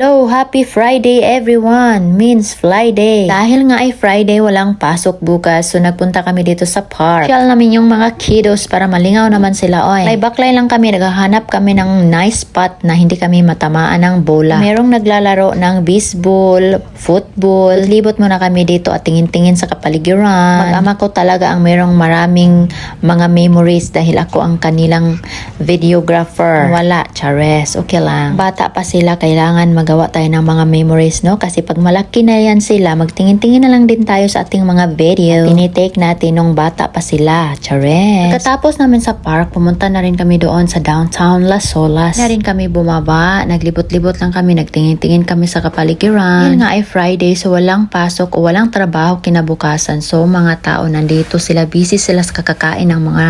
Hello, happy Friday everyone! Means Friday. Dahil nga ay Friday, walang pasok bukas, so nagpunta kami dito sa park. Shall namin yung mga kiddos para malingaw naman sila. Oy, may baklay lang kami, naghahanap kami ng nice spot na hindi kami matamaan ng bola. Merong naglalaro ng baseball, football. Libot muna kami dito at tingin-tingin sa kapaligiran. Mag-ama ko talaga ang merong maraming mga memories dahil ako ang kanilang videographer. Wala, chares, okay lang. Bata pa sila, kailangan magawa tayo ng mga memories, no? Kasi pag malaki na yan sila, magtingin-tingin na lang din tayo sa ating mga video. Tinitake natin nung bata pa sila, chares. Pagkatapos namin sa park, pumunta na rin kami doon sa downtown Las Olas. Na rin kami bumaba, naglibot-libot lang kami, nagtingin-tingin kami sa kapaligiran. Yun nga ay Friday, so walang pasok o walang trabaho kinabukasan. So mga tao nandito sila, busy sila sa kakakain ng mga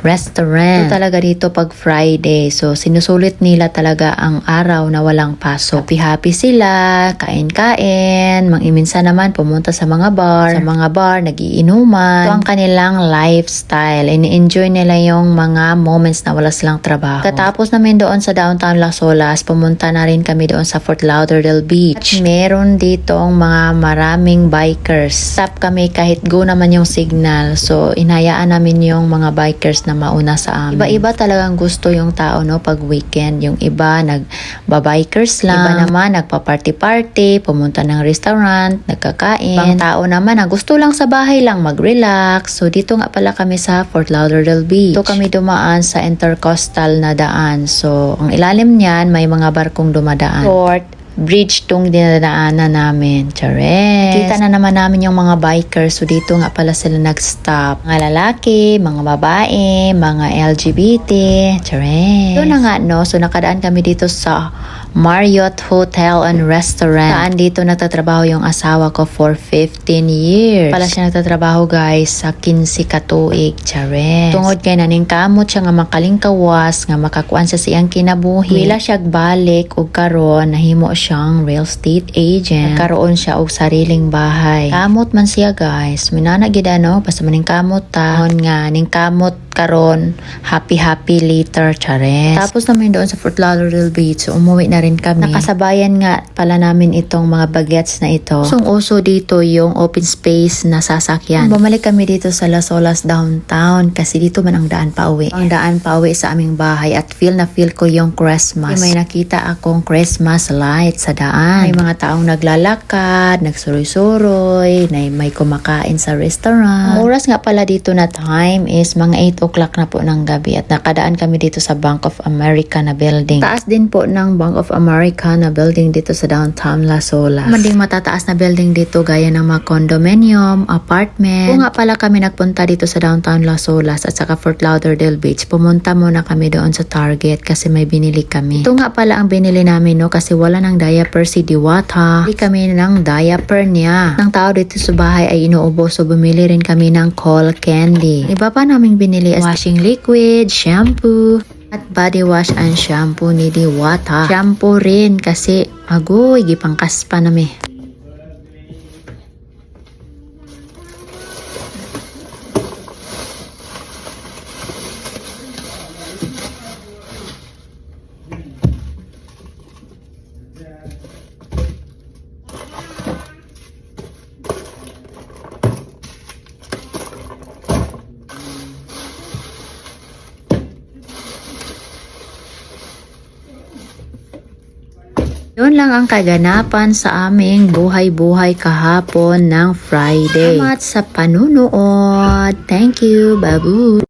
restaurant. Ito talaga dito pag Friday. So sinusulit nila talaga ang araw na walang pasok. Happy-happy sila, kain-kain, mangiminsan naman pumunta sa mga bar. Sa mga bar, nagiinuman. Ito ang kanilang lifestyle. Ini-enjoy nila yung mga moments na wala silang trabaho. Katapos namin doon sa downtown Las Olas, pumunta na rin kami doon sa Fort Lauderdale Beach. At meron ditong mga maraming bikers. Stop kami kahit go naman yung signal. So, inayaan namin yung mga bikers na mauna sa amin. Iba-iba talagang gusto yung tao no pag weekend. Yung iba nagbabikers lang. Iba naman nagpa-party-party, pumunta ng restaurant, nagkakain. Ibang tao naman na gusto lang sa bahay lang mag-relax. So, dito nga pala kami sa Fort Lauderdale Beach. Dito kami dumaan sa intercoastal na daan. So, ang ilalim niyan, may mga barkong dumadaan. Fort bridge tong dinadaanan namin. Chares. Kita na naman namin yung mga bikers. So, dito nga pala sila nag-stop. Mga lalaki, mga babae, mga LGBT. Chares. Yun na nga, no? So, nakadaan kami dito sa Marriott Hotel and Restaurant. Saan dito nagtatrabaho yung asawa ko for 15 years. Pala siya nagtatrabaho guys sa 15 katuig. Chares. Tungod kay naning kamot siya nga makalingkawas, nga makakuan sa siyang kinabuhi. Wila siya balik og karon nahimo siyang real estate agent. Nagkaroon siya og sariling bahay. Kamot man siya guys. Minana gid ano, basta maning kamot ta. Nga ning kamot karon happy happy later chares. Tapos namin doon sa Fort Lauderdale Beach, so umuwi na rin kami. Nakasabayan nga pala namin itong mga bagets na ito. So uso dito yung open space na sasakyan. Bumalik kami dito sa Las Olas downtown kasi dito man ang daan pa uwi. Ang daan pa uwi sa aming bahay at feel na feel ko yung Christmas. May nakita akong Christmas light sa daan. May mga taong naglalakad, nagsuroy-suroy, may, may kumakain sa restaurant. Ang oras nga pala dito na time is mga 8 o'clock na po ng gabi at nakadaan kami dito sa Bank of America na building. Taas din po ng Bank of America na building dito sa downtown Las Olas. Manding matataas na building dito gaya ng mga condominium, apartment. Kung nga pala kami nagpunta dito sa downtown Las Olas at saka Fort Lauderdale Beach, pumunta muna kami doon sa Target kasi may binili kami. Ito nga pala ang binili namin no kasi wala ng diaper si Diwata. Hindi kami ng diaper niya. Ng tao dito sa bahay ay inuubos so bumili rin kami ng call candy. Iba pa naming binili washing liquid, shampoo, at body wash and shampoo ni Diwata. Shampoo rin kasi agoy, gipangkas pa nami. Yun lang ang kaganapan sa aming buhay-buhay kahapon ng Friday. Salamat sa panunood. Thank you, babu.